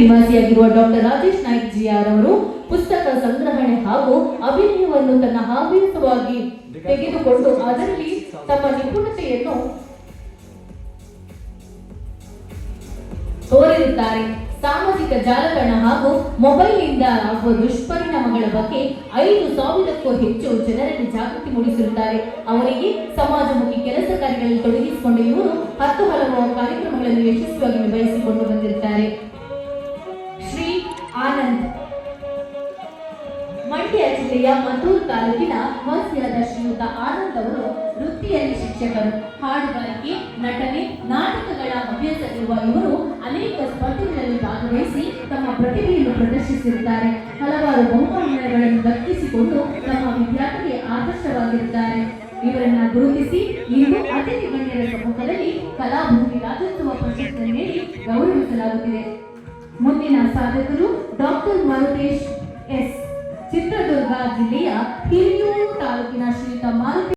ನಿವಾಸಿಯಾಗಿರುವ doctor Rajesh Naik GR ಅವರು ಪುಸ್ತಕ ಸಂಗ್ರಹಣೆ ಹಾಗೂ ಅಭಿನಯವನ್ನು ತನ್ನ ಹವ್ಯಾಸವಾಗಿ ತೆಗೆದುಕೊಂಡು ಅದರಲ್ಲಿ ತಮ್ಮ ನಿಪುಣತೆಯನ್ನು ತೋರಿರುತ್ತಾರೆ. ಸಾಮಾಜಿಕ ಜಾಲತಾಣ ಹಾಗೂ ಮೊಬೈಲ್ನಿಂದ ಆಗುವ ದುಷ್ಪರಿಣಾಮಗಳ ಬಗ್ಗೆ ಐದು ಸಾವಿರಕ್ಕೂ ಹೆಚ್ಚು ಜನರಲ್ಲಿ ಜಾಗೃತಿ ಮೂಡಿಸಿರುತ್ತಾರೆ. ಅವರಿಗೆ ಸಮಾಜಮುಖಿ ಕೆಲಸ ಕಾರ್ಯಗಳಲ್ಲಿ ತೊಡಗಿಸಿಕೊಂಡ ಇವರು ಹತ್ತು ಹಲವು ಕಾರ್ಯಕ್ರಮಗಳನ್ನು ಯಶಸ್ವಿಯಾಗಿ ನಿಭಾಯಿಸಿಕೊಂಡು ಬಂದಿರುತ್ತಾರೆ. ಮಂಡ್ಯ ಜಿಲ್ಲೆಯ ಮದ್ದೂರು ತಾಲೂಕಿನ ನಿವಾಸಿಯಾದ ಶ್ರೀಯುತ ಆನಂದ್ ಅವರು ವೃತ್ತಿಯಲ್ಲಿ ಶಿಕ್ಷಕರು. ಹಾಡುಗಾರಿಕೆ ನಟನೆ, ನಾಟಕಗಳ ಹವ್ಯಾಸ ಇರುವ ಇವರು ಅನೇಕ ಸ್ಪರ್ಧೆಗಳಲ್ಲಿ ಭಾಗವಹಿಸಿ ತಮ್ಮ ಪ್ರತಿಭೆಯನ್ನು ಪ್ರದರ್ಶಿಸಿರುತ್ತಾರೆ. ಹಲವಾರು ಬಹುಮಾನಗಳನ್ನು ದಕ್ಕಿಸಿಕೊಂಡು ತಮ್ಮ ವಿದ್ಯಾರ್ಥಿಗೆ ಆದರ್ಶವಾಗಿರುತ್ತಾರೆ. ಇವರನ್ನ ಗುರುತಿಸಿ ಇಂದು ಅತಿಥಿ ಗಣ್ಯರ ಸಮ್ಮುಖದಲ್ಲಿ ಕಲಾಭೂಮಿ ರಾಜ್ಯೋತ್ಸವ ಪ್ರಶಸ್ತಿ ನೀಡಿ ಗೌರವಿಸಲಾಗುತ್ತಿದೆ. ಮುಂದಿನ ಸಾಧಕರು ಡಾಕ್ಟರ್ ಮರುತೇಶ್ ಎಸ್. ಚಿತ್ರದುರ್ಗ ಜಿಲ್ಲೆಯ ಹಿರಿಯೂರು ತಾಲೂಕಿನ ಶ್ರೀತ ಮಾರುತಿ